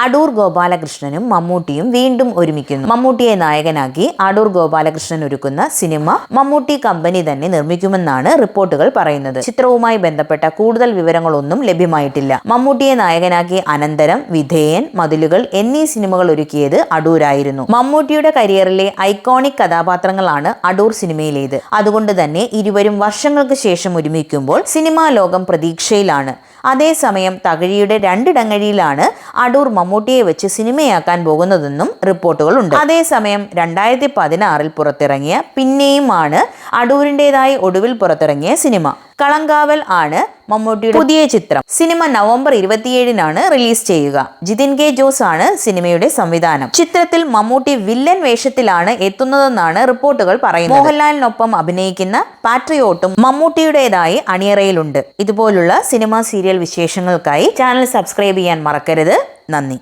അടൂർ ഗോപാലകൃഷ്ണനും മമ്മൂട്ടിയും വീണ്ടും ഒരുമിക്കുന്നു. മമ്മൂട്ടിയെ നായകനാക്കി അടൂർ ഗോപാലകൃഷ്ണൻ ഒരുക്കുന്ന സിനിമ മമ്മൂട്ടി കമ്പനി തന്നെ നിർമ്മിക്കുമെന്നാണ് റിപ്പോർട്ടുകൾ പറയുന്നത്. ചിത്രവുമായി ബന്ധപ്പെട്ട കൂടുതൽ വിവരങ്ങളൊന്നും ലഭ്യമായിട്ടില്ല. മമ്മൂട്ടിയെ നായകനാക്കി അനന്തരം വിധേയൻ മതിലുകൾ എന്നീ സിനിമകൾ ഒരുക്കിയത് അടൂരായിരുന്നു. മമ്മൂട്ടിയുടെ കരിയറിലെ ഐക്കോണിക് കഥാപാത്രങ്ങളാണ് അടൂർ സിനിമയിലേത്. അതുകൊണ്ട് തന്നെ ഇരുവരും വർഷങ്ങൾക്ക് ശേഷം ഒരുമിക്കുമ്പോൾ സിനിമാ ലോകം പ്രതീക്ഷയിലാണ്. അതേസമയം തകഴിയുടെ രണ്ടിടങ്ങഴിയിലാണ് അടൂർ മമ്മൂട്ടിയെ വെച്ച് സിനിമയാക്കാൻ പോകുന്നതെന്നും റിപ്പോർട്ടുകളുണ്ട്. അതേസമയം രണ്ടായിരത്തി പതിനാറിൽ പുറത്തിറങ്ങിയ പിന്നെയുമാണ് അടൂരിന്റെതായി ഒടുവിൽ പുറത്തിറങ്ങിയ സിനിമ. കളങ്കാവൽ ആണ് മമ്മൂട്ടിയുടെ പുതിയ ചിത്രം. സിനിമ നവംബർ ഇരുപത്തിയേഴിനാണ് റിലീസ് ചെയ്യുക. ജിതിൻ കെ ജോസ് ആണ് സിനിമയുടെ സംവിധാനം. ചിത്രത്തിൽ മമ്മൂട്ടി വില്ലൻ വേഷത്തിലാണ് എത്തുന്നതെന്നാണ് റിപ്പോർട്ടുകൾ പറയുന്നത്. മോഹൻലാലിനൊപ്പം അഭിനയിക്കുന്ന പാട്രിയോട്ടും മമ്മൂട്ടിയുടേതായി അണിയറയിലുണ്ട്. ഇതുപോലുള്ള സിനിമ സീരിയൽ വിശേഷങ്ങൾക്കായി ചാനൽ സബ്സ്ക്രൈബ് ചെയ്യാൻ മറക്കരുത്. നന്ദി